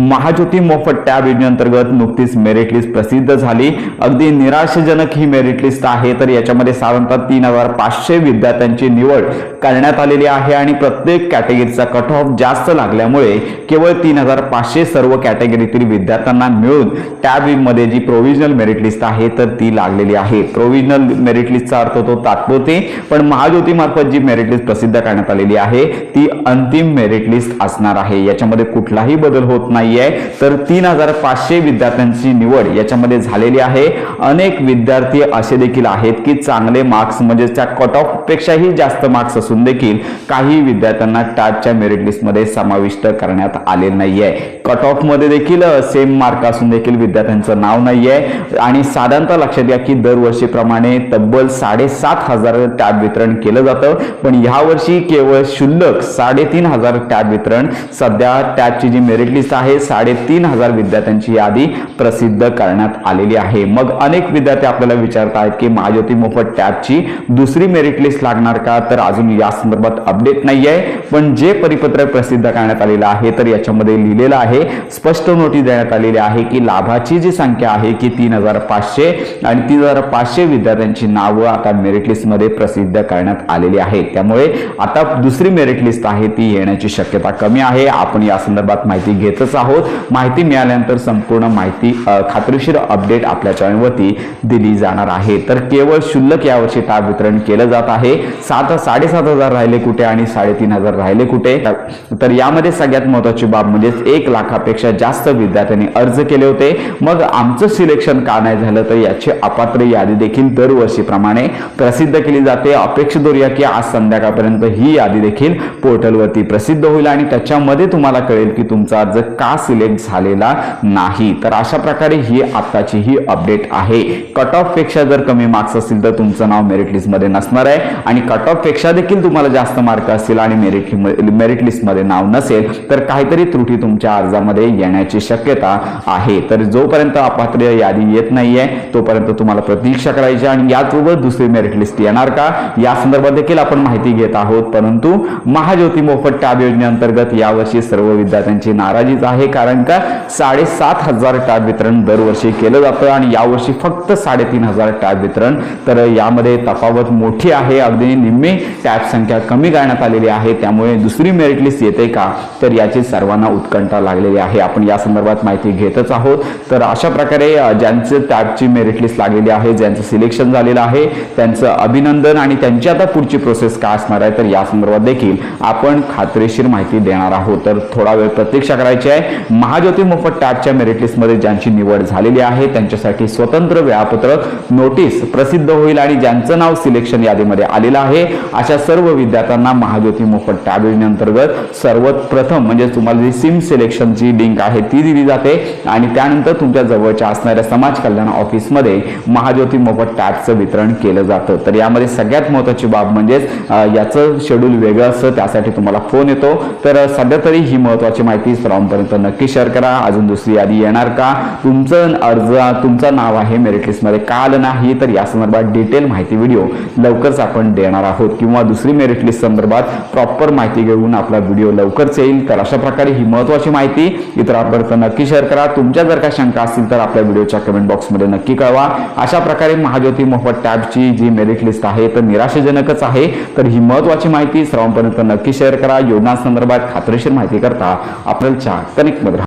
महाज्योती मोफत टॅब योजनेअंतर्गत नुकतीच मेरिट लिस्ट प्रसिद्ध झाली. अगदी निराशाजनक ही मेरिट लिस्ट आहे तर याच्यामध्ये साधारणतः तीन हजार पाचशे विद्यार्थ्यांची निवड करण्यात आलेली आहे आणि प्रत्येक कॅटेगरीचा कट ऑफ जास्त लागल्यामुळे केवळ तीन हजार पाचशे सर्व कॅटेगरीतील विद्यार्थ्यांना मिळून टॅबमध्ये जी प्रोव्हिजनल मेरिट लिस्ट आहे तर ती लागलेली आहे. प्रोव्हिजनल मेरिट लिस्टचा अर्थ तो तात्पुरते पण महाज्योती मार्फत जी मेरिट लिस्ट प्रसिद्ध करण्यात आलेली आहे ती अंतिम मेरिट लिस्ट असणार आहे. याच्यामध्ये कुठलाही बदल होत नाही. नाहीये. तर तीन हजार पाचशे विद्यार्थ्यांची निवड याच्यामध्ये झालेली आहे. अनेक विद्यार्थी असे देखील आहेत की चांगले मार्क्स म्हणजे त्या कट ऑफ पेक्षाही जास्त मार्क्स असून देखील काही विद्यार्थ्यांना टाटच्या मेरिट लिस्टमध्ये समाविष्ट करण्यात आले नाहीये. कट ऑफमध्ये देखील सेम मार्क असून देखील विद्यार्थ्यांचं नाव नाहीये. आणि साधारणतः लक्षात घ्या की दरवर्षीप्रमाणे तब्बल साडेसात हजार टॅब वितरण केलं जातं. पण ह्या वर्षी केवळ शुल्लक साडेतीन हजार टॅब वितरण सध्या टॅबची जी मेरिट लिस्ट आहे साडेतीन हजार विद्यार्थ्यांची यादी प्रसिद्ध करण्यात आलेली आहे. मग अनेक विद्यार्थी आपल्याला विचारत आहेत की महाज्योती मोफत टॅबची दुसरी मेरिट लिस्ट लागणार का? तर अजून या संदर्भात अपडेट नाही आहे पण जे परिपत्रक प्रसिद्ध करण्यात आलेलं आहे तर याच्यामध्ये लिहिलेलं आहे स्पष्ट नोटीस देण्यात आलेली आहे की लाभाची जी संख्या आहे की तीन हजार पाचशे आणि तीन हजार पाचशे विद्यार्थ्यांची नावं आता मेरिट लिस्टमध्ये प्रसिद्ध करण्यात आलेली आहे. त्यामुळे आता दुसरी मेरिट लिस्ट आहे ती येण्याची शक्यता कमी आहे. आपण या संदर्भात माहिती घेतच आहोत. माहिती मिळाल्यानंतर संपूर्ण माहिती खात्रीशीर अपडेट आपल्या चॅनलवरती दिली जाणार आहे. तर केवळ शुल्लक यावर्षी टॅब वितरण केलं जात आहे. सात साडेसात हजार राहिले कुठे आणि साडेतीन हजार राहिले कुठे? तर यामध्ये सगळ्यात महत्वाची बाब म्हणजे एक लाखापेक्षा जास्त विद्यार्थ्यांनी अर्ज केले होते. मग आमचं सिलेक्शन का नाही झालं? तर याची अपात्र यादी देखील दरवर्षीप्रमाणे प्रसिद्ध केली जाते. अपेक्षित धरूया की आज संध्याकाळपर्यंत ही यादी देखील पोर्टलवरती प्रसिद्ध होईल आणि त्याच्यामध्ये तुम्हाला कळेल की तुमचा अर्ज का सिलेक्ट झालेला नाही. तर अशा प्रकारे ही आताची ही अपडेट आहे. कट ऑफपेक्षा जर कमी मार्क्स असतील तर तुमचं नाव मेरिट लिस्टमध्ये नसणार आहे. आणि कट ऑफपेक्षा देखील तुम्हाला जास्त मार्क असतील आणि मेरिट मेरिट लिस्टमध्ये नाव नसेल तर काहीतरी त्रुटी तुमच्या अर्जामध्ये येण्याची शक्यता आहे. तर जोपर्यंत अपात्र यादी येत नाहीये तोपर्यंत तुम्हाला प्रतीक्षा करायची आणि याचबरोबर दुसरी मेरिट लिस्ट येणार का? या संदर्भात देखील आपण माहिती घेत आहोत. परंतु महाज्योती मोफत टॅब योजनेअंतर्गत यावर्षी सर्व विद्यार्थ्यांची नाराजीच आहे. कारण का साडेसात हजार टॅब वितरण दरवर्षी केलं जातं आणि यावर्षी फक्त साडेतीन हजार टॅब वितरण. तर यामध्ये तफावत मोठी आहे. अगदी निम्मी टॅब संख्या कमी करण्यात आलेली आहे. त्यामुळे दुसरी मेरिट लिस्ट येते का? तर याची सर्वांना उत्कंठा लागलेली आहे. आपण या संदर्भात माहिती घेतच आहोत. तर अशा प्रकारे ज्यांचं टॅबची मेरिट लिस्ट लागलेली आहे ज्यांचं सिलेक्शन झालेलं आहे त्यांचं अभिनंदन आणि त्यांची आता पुढची प्रोसेस काय असणार आहे तर या संदर्भात देखील आपण खात्रीशीर माहिती देणार आहोत. तर थोडा वेळ प्रतीक्षा करायची आहे. महाज्योती मोफत टॅबच्या मेरिट लिस्टमध्ये ज्यांची निवड झालेली आहे त्यांच्यासाठी स्वतंत्र वेळापत्रक नोटीस प्रसिद्ध होईल आणि ज्यांचं नाव सिलेक्शन यादीमध्ये आलेलं आहे अशा सर्व विद्यार्थ्यांना महाज्योती मोफत टॅब योजनेअंतर्गत सर्वात प्रथम म्हणजे तुम्हाला जी सिम सिलेक्शनची लिंक आहे ती दिली जाते. आणि त्यानंतर तुमच्या जवळच्या असणाऱ्या समाज कल्याण ऑफिसमध्ये महाज्योती मोफत टाटचं वितरण केलं जातं. तर यामध्ये सगळ्यात महत्त्वाची बाब म्हणजेच याचं शेड्यूल वेगळं असतं त्यासाठी तुम्हाला फोन येतो. तर सध्या तरी ही महत्वाची माहिती सर्वांपर्यंत नक्की शेअर करा. अजून दुसरी यादी येणार का? तुमचं अर्ज तुमचं नाव आहे मेरिट लिस्टमध्ये का आलं नाही तर या संदर्भात डिटेल माहिती व्हिडिओ लवकरच आपण देणार आहोत. किंवा दुसरी मेरिट लिस्ट संदर्भात प्रॉपर माहिती घेऊन आपला व्हिडिओ लवकरच येईल. तर अशा प्रकारे ही महत्त्वाची माहिती इतरांपर्यंत नक्की शेअर करा. तुमच्या जर का शंका असतील तर आपल्या व्हिडिओच्या कमेंट बॉक्समध्ये नक्की कळवा. अशा प्रकारे महाज्योती मोफत टॅबची जी मेरिट लिस्ट आहे तर निराशाजनकच आहे. तर ही महत्त्वाची माहिती सर्वांपर्यंत नक्की शेअर करा. योजना संदर्भात खात्रीशीर माहिती करता. आपल्याला अधिकमध्ये